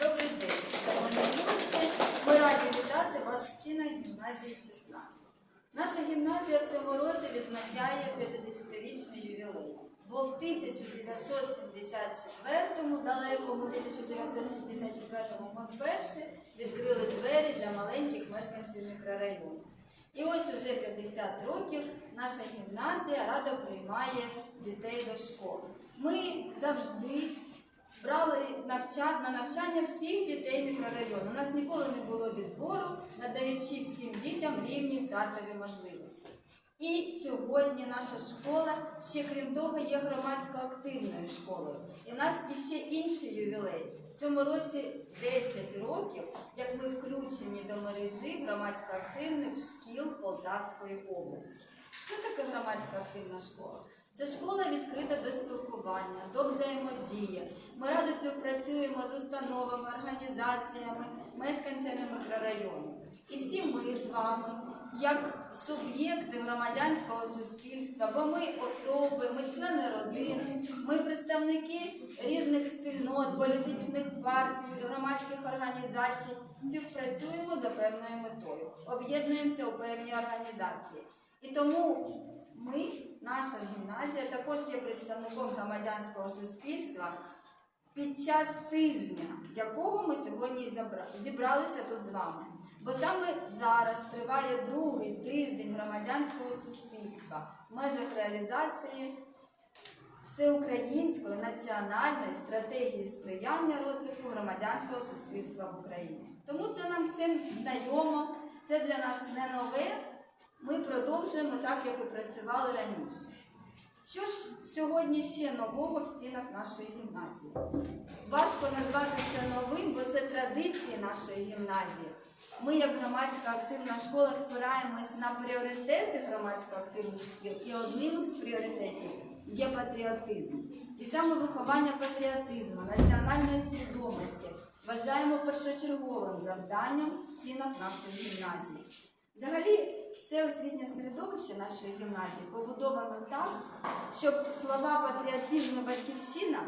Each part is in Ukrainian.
Добрий день, шановні гості. Ми раді вітати вас в стінах гімназії 16. Наша гімназія в цьому році відзначає 50-річний ювілей. Бо в 1974-му, далекому 1974-му, ми вперше відкрили двері для маленьких мешканців мікрорайону. І ось уже 50 років наша гімназія радо приймає дітей до школи. Ми завжди брали навча... на навчання всіх дітей мікрорайону. У нас ніколи не було відбору, надаючи всім дітям рівні стартові можливості. І сьогодні наша школа ще крім того є громадсько активною школою. І в нас іще інший ювілей. В цьому році 10 років, як ми включені до мережі громадсько активних шкіл Полтавської області. Що таке громадська активна школа? Це школа відкрита до спілкування, до взаємодії. Ми радо співпрацюємо з установами, організаціями, мешканцями мікрорайону. І всі ми з вами, як суб'єкти громадянського суспільства, бо ми особи, ми члени родин, ми представники різних спільнот, політичних партій, громадських організацій, співпрацюємо за певною метою, об'єднуємося у певні організації. І тому ми, наша гімназія, також є представником громадянського суспільства під час тижня, якого ми сьогодні зібралися тут з вами. Бо саме зараз триває другий тиждень громадянського суспільства в межах реалізації всеукраїнської національної стратегії сприяння розвитку громадянського суспільства в Україні. Тому це нам всім знайомо, це для нас не нове. Ми продовжуємо так, як і працювали раніше. Що ж сьогодні ще нового в стінах нашої гімназії? Важко назвати це новим, бо це традиції нашої гімназії. Ми, як громадська активна школа, спираємось на пріоритети громадсько активних шкіл, і одним із пріоритетів є патріотизм. І саме виховання патріотизму, національної свідомості вважаємо першочерговим завданням в стінах нашої гімназії. Взагалі, все освітнє середовище нашої гімназії побудовано так, щоб слова патріотизм і батьківщина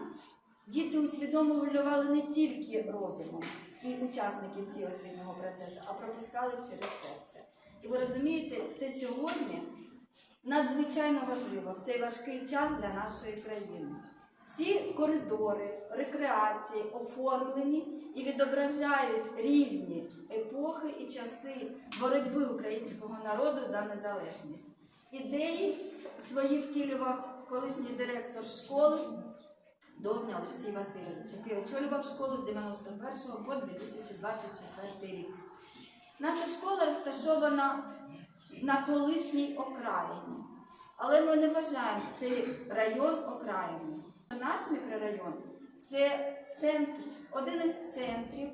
діти усвідомлювали не тільки розумом і учасники всі освітнього процесу, а пропускали через серце. І ви розумієте, це сьогодні надзвичайно важливо в цей важкий час для нашої країни. Всі коридори, рекреації оформлені і відображають різні епохи і часи боротьби українського народу за незалежність. Ідеї свої втілював колишній директор школи Довгня Олексій Васильович, який очолював школу з 91 по 2024 рік. Наша школа розташована на колишній окраїні, але ми не вважаємо цей район окраїною. Наш мікрорайон це центр, один із центрів,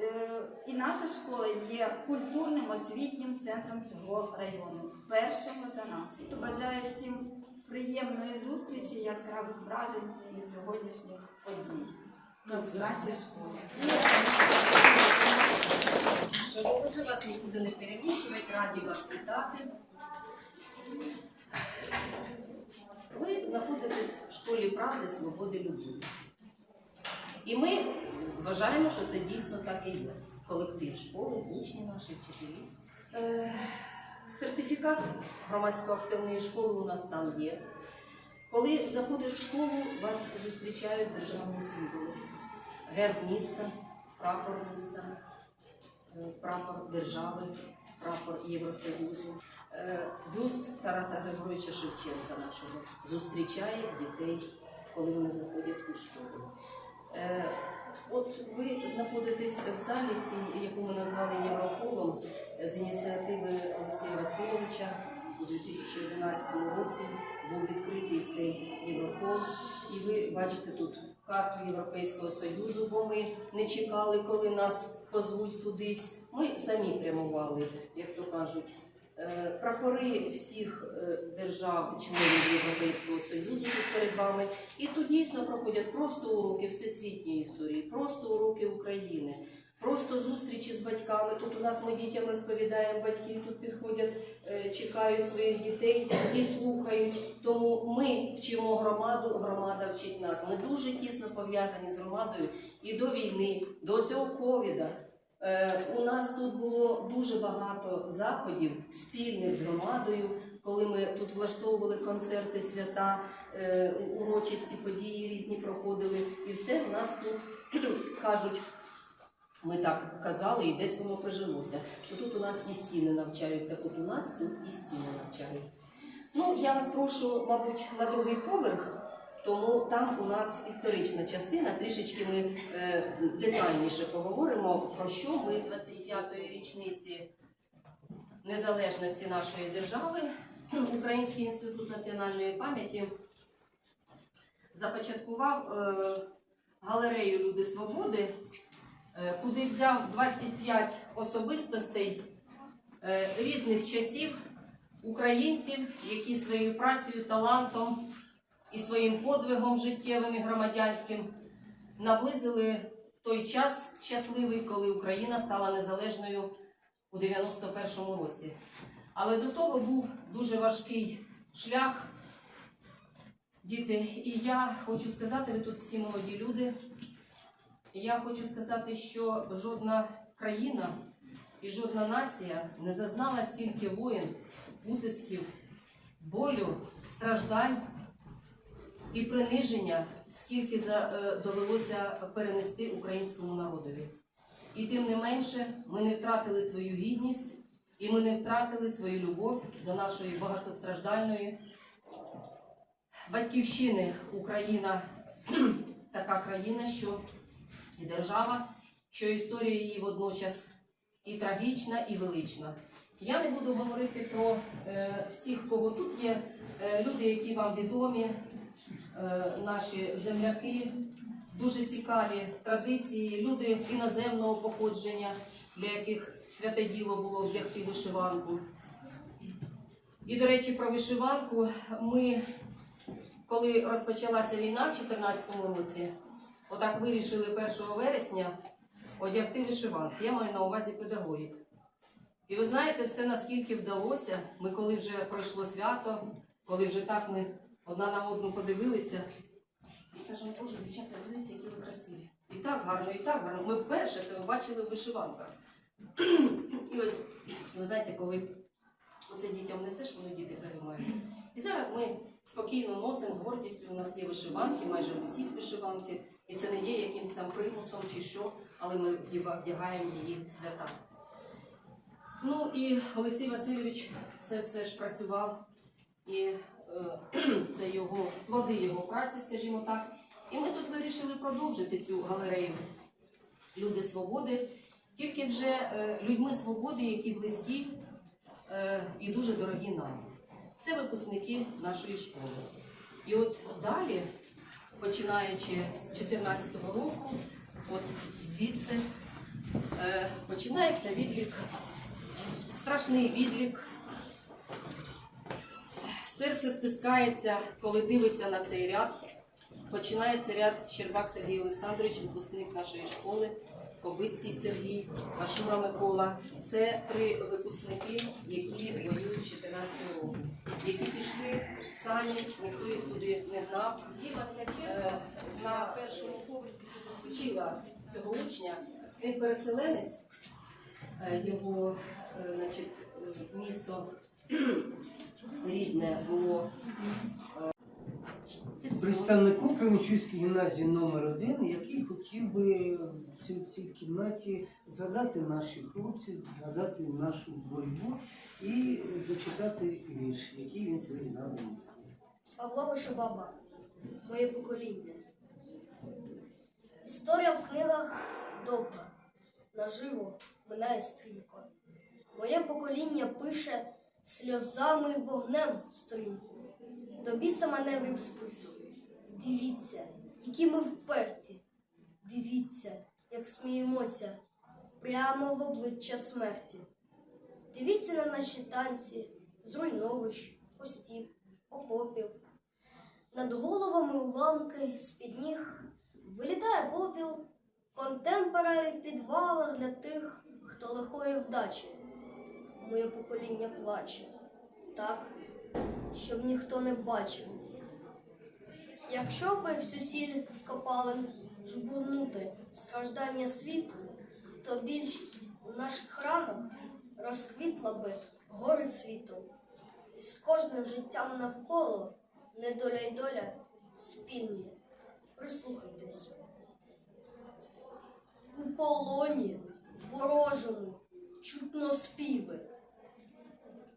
е, і наша школа є культурним освітнім центром цього району, першого за нас. Бажаю всім приємної зустрічі, яскравих вражень від сьогоднішніх подій в нашій школі. Шановні, вас нікуди не переміщувати, раді вас вітати. Ви знаходитесь в школі правди, свободи, любові. І ми вважаємо, що це дійсно так і є. Колектив школи, учні наші, вчителі. Е, Сертифікат громадсько-активної школи у нас там є. Коли заходиш в школу, вас зустрічають державні символи. Герб міста, прапор міста, е, прапор держави, прапор Євросоюзу. Е, Бюст Тараса Григоровича Шевченка нашого зустрічає дітей, коли вони заходять у школу. Е, От ви знаходитесь в залі, яку ми назвали Єврохолом, з ініціативи Олексія Васильовича у 2011 році був відкритий цей Єврохол. І ви бачите тут карту Європейського Союзу, бо ми не чекали, коли нас позвуть кудись. Ми самі прямували, як то кажуть. Е, Прапори всіх е, держав, членів Європейського Союзу тут перед вами. І тут дійсно проходять просто уроки всесвітньої історії, просто уроки України, просто зустрічі з батьками. Тут у нас ми дітям розповідаємо, батьки тут підходять, е, чекають своїх дітей і слухають. Тому ми вчимо громаду, громада вчить нас. Ми дуже тісно пов'язані з громадою і до війни, до цього ковіда. Е, У нас тут було дуже багато заходів спільних з громадою, коли ми тут влаштовували концерти, свята, е, урочисті події різні проходили. І все в нас тут кажуть, ми так казали, і десь воно прижилося, що тут у нас і стіни навчають, так от у нас тут і стіни навчають. Ну, я вас прошу, мабуть, на другий поверх, тому там у нас історична частина. Трішечки ми е, детальніше поговоримо про що ми 25-ї річниці незалежності нашої держави. Український інститут національної пам'яті започаткував е, галерею Люди Свободи, куди взяв 25 особистостей е, різних часів українців, які своєю працею, талантом і своїм подвигом життєвим і громадянським наблизили той час щасливий, коли Україна стала незалежною у 91-му році. Але до того був дуже важкий шлях. Діти, і я хочу сказати, ви тут всі молоді люди. Я хочу сказати, що жодна країна і жодна нація не зазнала стільки воїн, утисків, болю, страждань і приниження, скільки е, довелося перенести українському народові. І тим не менше, ми не втратили свою гідність і ми не втратили свою любов до нашої багатостраждальної батьківщини. Україна така країна, що і держава, що історія її водночас і трагічна, і велична. Я не буду говорити про е, всіх, кого тут є, е, люди, які вам відомі, е, наші земляки, дуже цікаві традиції, люди іноземного походження, для яких святе діло було вдягти вишиванку. І, до речі, про вишиванку ми, коли розпочалася війна в 2014 році, отак вирішили 1 вересня одягти вишиванки. Я маю на увазі педагогів. І ви знаєте, все наскільки вдалося, ми коли вже пройшло свято, коли вже так ми одна на одну подивилися, кажемо, боже, дівчата, дивіться, які ви красиві. І так гарно, і так гарно. Ми вперше себе бачили в вишиванках. І ось, ви знаєте, коли оце дітям несеш, воно діти переймають. І зараз ми спокійно носимо з гордістю. У нас є вишиванки, майже в усіх вишиванки. І це не є якимось там примусом чи що, але ми вдягаємо її в свята. Ну і Олексій Васильович це все ж працював, і е, це його плоди його праці, скажімо так. І ми тут вирішили продовжити цю галерею Люди свободи, тільки вже е, людьми свободи, які близькі е, і дуже дорогі нам. Це випускники нашої школи. І от далі, починаючи з 2014 року, от звідси е, починається відлік, страшний відлік. Серце стискається, коли дивишся на цей ряд. Починається ряд Щербак Сергій Олександрович, випускник нашої школи, Кобицький Сергій, Машура Микола. Це три випускники, які воюють з 14 року, які пішли самі, ніхто їх туди не гнав. Е, На першому поверсі вчила цього учня. Він переселенець, Е, його е, значить, місто рідне було Представнику Кременчуцької гімназії номер 1 який хотів би в цій, кімнаті згадати наших хлопців, згадати нашу боротьбу і зачитати вірш, який він сьогодні нам місце. Павло Вишибаба, моє покоління. Історія в книгах довга, наживо минає стрімко. Моє покоління пише сльозами вогнем сторінку. До біса маневрів спису. Дивіться, які ми вперті. Дивіться, як сміємося прямо в обличчя смерті. Дивіться на наші танці з руйновищ, постів, окопів. Над головами уламки з-під ніг вилітає попіл Контемпорари в підвалах для тих, хто лихої вдачі. Моє покоління плаче так, щоб ніхто не бачив. Якщо би всю сіль з копалин жбурнути страждання світу, то більшість у наших ранах розквітла би гори світу. І з кожним життям навколо недоля й доля спільні. Прислухайтесь. У полоні ворожому чутно співи.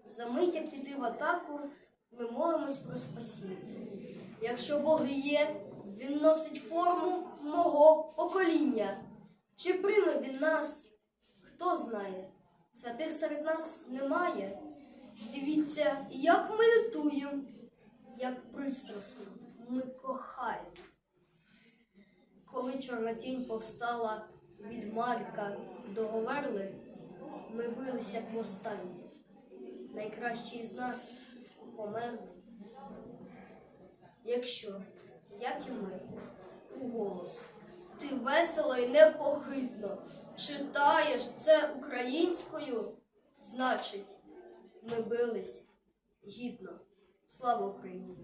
Замиття піти в атаку, ми молимось про спасіння. Якщо Бог є, Він носить форму мого покоління. Чи прийме він нас? Хто знає? Святих серед нас немає. Дивіться, як ми лютуємо, як пристрасно ми кохаємо. Коли чорна тінь повстала від Марка до Говерли, ми билися як востаннє. Найкращий з нас померли. Якщо, як і ми, у голос, ти весело і непохитно читаєш це українською, значить, ми бились гідно. Слава Україні!